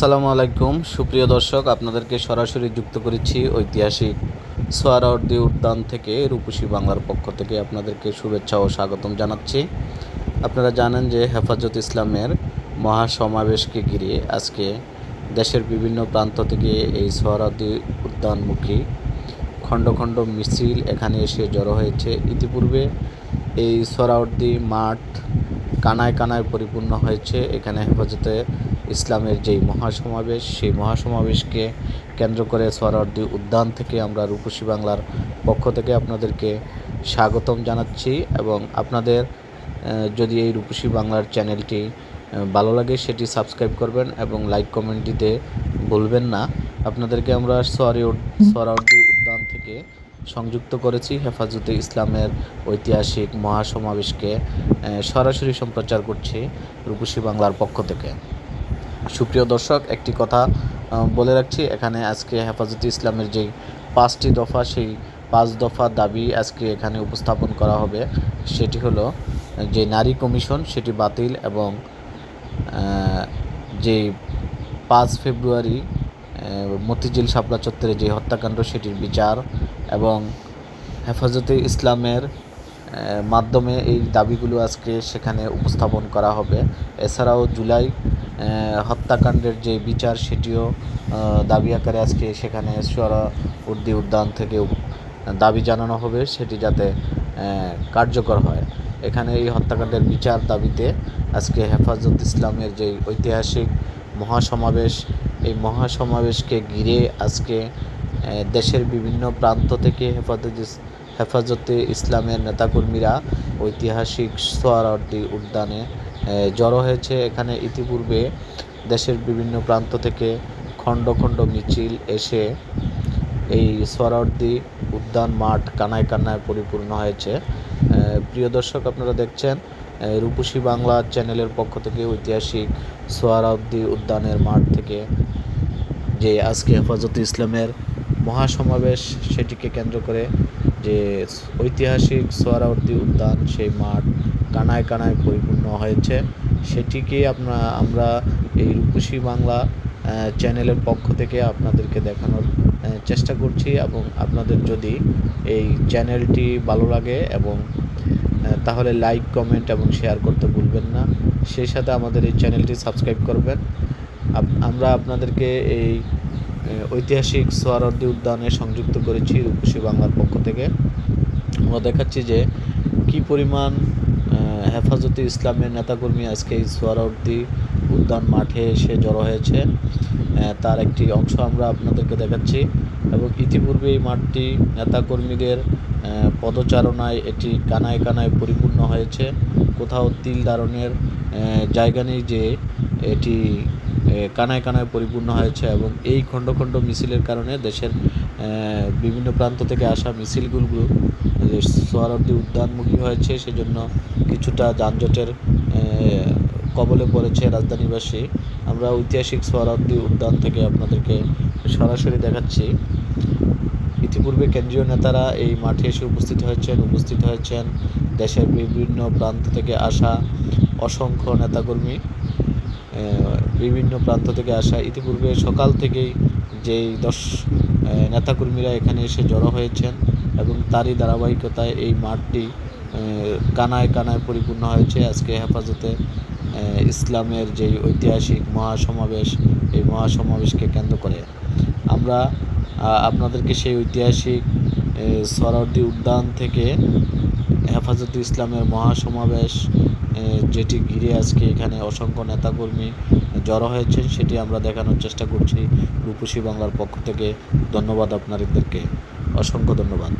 আসসালামু আলাইকুম। সুপ্রিয় দর্শক, আপনাদেরকে সরাসরি যুক্ত করেছি ঐতিহাসিক সোয়ারাওয়ার্দী উদ্যান থেকে রূপসী বাংলার পক্ষ থেকে আপনাদেরকে শুভেচ্ছা ও স্বাগতম জানাচ্ছি। আপনারা জানেন যে হেফাজত ইসলামের মহাসমাবেশকে ঘিরে আজকে দেশের বিভিন্ন প্রান্ত থেকে এই সোয়ারাওয়ার্দী উদ্যানমুখী খণ্ড খণ্ড মিছিল এখানে এসে জড়ো হয়েছে। ইতিপূর্বে এই সোহরাওয়ার্দী মাঠ কানায় কানায় পরিপূর্ণ হয়েছে। এখানে হেফাজতে ইসলামের যেই মহাসমাবেশ, সেই মহাসমাবেশকে কেন্দ্র করে সোহরাওয়ার্দী উদ্যান থেকে আমরা রূপসী বাংলার পক্ষ থেকে আপনাদেরকে স্বাগতম জানাচ্ছি এবং আপনাদের যদি এই রূপসী বাংলার চ্যানেলটি ভালো লাগে সেটি সাবস্ক্রাইব করবেন এবং লাইক কমেন্ট দিতে ভুলবেন না। আপনাদেরকে আমরা সোয়ারি সোহরাওয়ার্দী উদ্যান থেকে সংযুক্ত করেছি হেফাজতে ইসলামের ঐতিহাসিক মহাসমাবেশকে সরাসরি সম্প্রচার করছি রূপসী বাংলার পক্ষ থেকে। সুপ্রিয় দর্শক, একটি কথা বলে রাখছি, এখানে আজকে হেফাজতে ইসলামের যেই পাঁচটি দফা, সেই পাঁচ দফা দাবি আজকে এখানে উপস্থাপন করা হবে। সেটি হলো, যে নারী কমিশন, সেটি বাতিল এবং যে পাঁচ ফেব্রুয়ারি মতিঝিল শাপলা চত্বরে যে হত্যাকাণ্ড, সেটির বিচার এবং হেফাজতে ইসলামের মাধ্যমে এই দাবিগুলো আজকে সেখানে উপস্থাপন করা হবে। এছাড়াও জুলাই হত্যাকাণ্ডের যে বিচার সেটিও দাবি আকারে আজকে সেখানে সোয়ারা উর্দি উদ্যান থেকে দাবি জানানো হবে, সেটি যাতে কার্যকর হয়। এখানে এই হত্যাকাণ্ডের বিচার দাবিতে আজকে হেফাজত ইসলামের যে ঐতিহাসিক মহাসমাবেশ, এই মহাসমাবেশকে ঘিরে আজকে দেশের বিভিন্ন প্রান্ত থেকে হেফাজত হেফাজতে ইসলামের নেতাকর্মীরা ঐতিহাসিক সোয়ারার্দি উদ্যানে জড়ো হয়েছে। এখানে ইতিপূর্বে দেশের বিভিন্ন প্রান্ত থেকে খণ্ড খণ্ড মিছিল এসে এই সোয়ারার্দি উদ্যান মাঠ কানায় কানায় পরিপূর্ণ হয়েছে। প্রিয় দর্শক, আপনারা দেখছেন রূপসী বাংলা চ্যানেলের পক্ষ থেকে ঐতিহাসিক সোয়ারার্দি উদ্যানের মাঠ থেকে যে আজকে হেফাজত ইসলামের মহাসমাবেশ, সেটিকে কেন্দ্র করে যে ঐতিহাসিক সোয়ারাবর্তী উদ্যান, সেই মাঠ কানায় কানায় পরিপূর্ণ হয়েছে। সেটিকে আপনা, আমরা এই রূপসী বাংলা চ্যানেলের পক্ষ থেকে আপনাদেরকে দেখানোর চেষ্টা করছি এবং আপনাদের যদি এই চ্যানেলটি ভালো লাগে এবং তাহলে লাইক, কমেন্ট এবং শেয়ার করতে ভুলবেন না। সেই সাথে আমাদের এই চ্যানেলটি সাবস্ক্রাইব করবেন। আমরা আপনাদেরকে এই ঐতিহাসিক সোয়ারদি উদ্যানে সংযুক্ত করেছি রূপসী বাংলার পক্ষ থেকে। আমরা দেখাচ্ছি যে কি পরিমাণ হেফাজতে ইসলামের নেতাকর্মী আজকে এই সোয়ারদি উদ্যান মাঠে এসে জড়ো হয়েছে। তার একটি অংশ আমরা আপনাদেরকে দেখাচ্ছি এবং ইতিপূর্বে এই মাঠটি নেতাকর্মীদের পদচারণায় এটি কানায় কানায় পরিপূর্ণ হয়েছে। কোথাও তিল ধারণের জায়গা নেই যে এটি কানায় কানায় পরিপূর্ণ হয়েছে এবং এই খণ্ড খণ্ড মিছিলের কারণে দেশের বিভিন্ন প্রান্ত থেকে আসা মিছিলগুলো, যে সোয়ারদি উদ্যানমুখী হয়েছে, সেজন্য কিছুটা যানজটের কবলে পড়েছে রাজধানীবাসী। আমরা ঐতিহাসিক সোয়ারদি উদ্যান থেকে আপনাদেরকে সরাসরি দেখাচ্ছি। ইতিপূর্বে কেন্দ্রীয় নেতারা এই মাঠে এসে উপস্থিত হয়েছেন উপস্থিত হয়েছেন দেশের বিভিন্ন প্রান্ত থেকে আসা অসংখ্য নেতাকর্মী। বিভিন্ন প্রান্ত থেকে আসা। ইতিপূর্বে সকাল থেকেই যেই দশ নেতাকর্মীরা এখানে এসে জড়ো হয়েছেন এবং তারই ধারাবাহিকতায় এই মাঠটি কানায় কানায় পরিপূর্ণ হয়েছে। আজকে হেফাজতে ইসলামের যেই ঐতিহাসিক মহাসমাবেশ, এই মহাসমাবেশকে কেন্দ্র করে। আমরা আপনাদেরকে সেই ঐতিহাসিক সরার্দি উদ্যান থেকে হেফাজতে ইসলামের মহাসমাবেশ যেটি ঘিরে আজকে এখানে অসংখ্য নেতাকর্মী জড়ো হয়েছেন, সেটি আমরা দেখানোর চেষ্টা করছি রূপসী বাংলার পক্ষ থেকে। ধন্যবাদ আপনাদেরকে। অসংখ্য ধন্যবাদ।